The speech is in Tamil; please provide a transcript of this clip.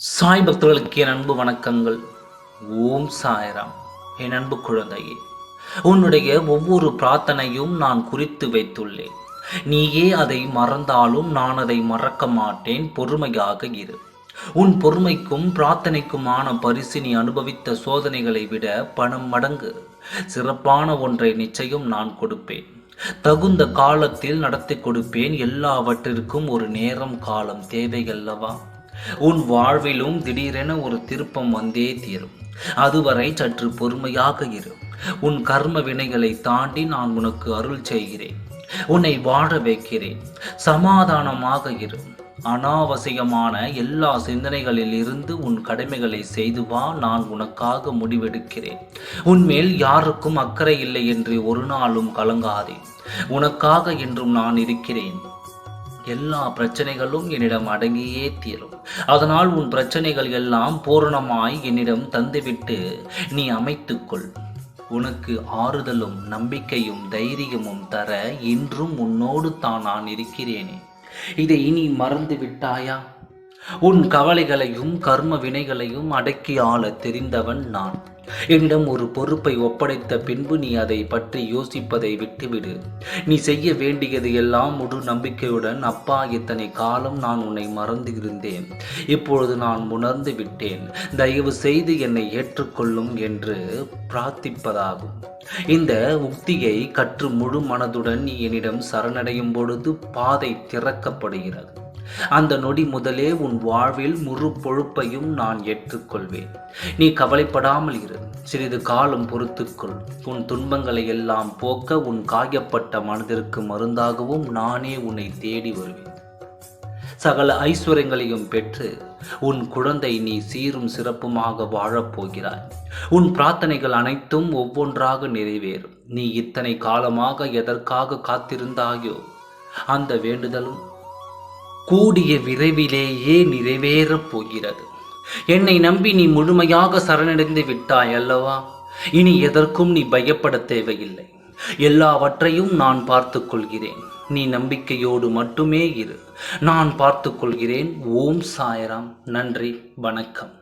சாய் பக்தர்களுக்கு என் அன்பு வணக்கங்கள். ஓம் சாய்ராம். என் அன்பு குழந்தையே உன்னுடைய ஒவ்வொரு பிரார்த்தனையும் நான் குறித்து வைத்துள்ளேன். நீயே அதை மறந்தாலும் நான் அதை மறக்க மாட்டேன். பொறுமையாக இரு. உன் பொறுமைக்கும் பிரார்த்தனைக்குமான பரிசு நீ அனுபவித்த சோதனைகளை விட பணம் மடங்கு. சிறப்பான ஒன்றை நிச்சயம் நான் கொடுப்பேன். தகுந்த காலத்தில் நடத்தி கொடுப்பேன். எல்லாவற்றிற்கும் ஒரு நேரம் காலம் தேவை அல்லவா உன் வாழ்விலும் திடீரென ஒரு திருப்பம் வந்தே தீரும். அதுவரை சற்று பொறுமையாக இரு. உன் கர்ம வினைகளை தாண்டி நான் உனக்கு அருள் செய்கிறேன். உன்னை வாழ வைக்கிறேன். சமாதானமாக இரு. அனாவசியமான எல்லா சிந்தனைகளில் இருந்து உன் கடமைகளை செய்து வா நான் உனக்காக முடிவெடுக்கிறேன். உன்மேல் யாருக்கும் அக்கறை இல்லை என்று ஒரு நாளும் கலங்காதே. உனக்காக என்றும் நான் இருக்கிறேன். எல்லா பிரச்சனைகளும் என்னிடம் அடங்கியே தீரும். அதனால் உன் பிரச்சனைகள் எல்லாம் பூரணமாய் என்னிடம் தந்துவிட்டு நீ அமைத்துக்கொள். உனக்கு ஆறுதலும் நம்பிக்கையும் தைரியமும் தர இன்றும் உன்னோடு தான் நான் இருக்கிறேனே. இதை இனி மறந்து விட்டாயா? உன் கவலைகளையும் கர்ம வினைகளையும் அடக்கி ஆள தெரிந்தவன் நான். என்னிடம் ஒரு பொறுப்பை ஒப்படைத்த பின்பு நீ அதை பற்றி யோசிப்பதை விட்டுவிடு. நீ செய்ய வேண்டியது எல்லாம் முழு நம்பிக்கையுடன் அப்பா இத்தனை காலம் நான் உன்னை மறந்து இருந்தேன் இப்பொழுது நான் உணர்ந்து விட்டேன். தயவு செய்து என்னை ஏற்றுக்கொள்ளும் என்று பிரார்த்திப்பதாகும். இந்த உக்தியை கற்று முழு மனதுடன் நீ என்னிடம் சரணடையும் பொழுது பாதை திறக்கப்படுகிறது. அந்த நொடி முதலே உன் வாழ்வில் முழு பொழுப்பையும் நான் ஏற்றுக்கொள்வேன். நீ கவலைப்படாமல் இரு சிறிது காலம் பொறுத்துக்கொள். உன் துன்பங்களை எல்லாம் போக்க உன் காயப்பட்ட மனதிற்கு மருந்தாகவும் நானே உன்னை தேடி வருவேன். சகல ஐஸ்வர்யங்களையும் பெற்று உன் குழந்தை நீ சீரும் சிறப்புமாக வாழப்போகிறாய். உன் பிரார்த்தனைகள் அனைத்தும் ஒவ்வொன்றாக நிறைவேறும். நீ இத்தனை காலமாக எதற்காக காத்திருந்தாயோ அந்த வேண்டுதலும் கூடிய விரைவிலேயே நிறைவேறப் போகிறது. என்னை நம்பி நீ முழுமையாக சரணடைந்து விட்டாய் அல்லவா? இனி எதற்கும் நீ பயப்பட தேவையில்லை. எல்லாவற்றையும் நான் பார்த்து கொள்கிறேன். நீ நம்பிக்கையோடு மட்டுமே இரு. நான் பார்த்து கொள்கிறேன். ஓம் சாயராம். நன்றி. வணக்கம்.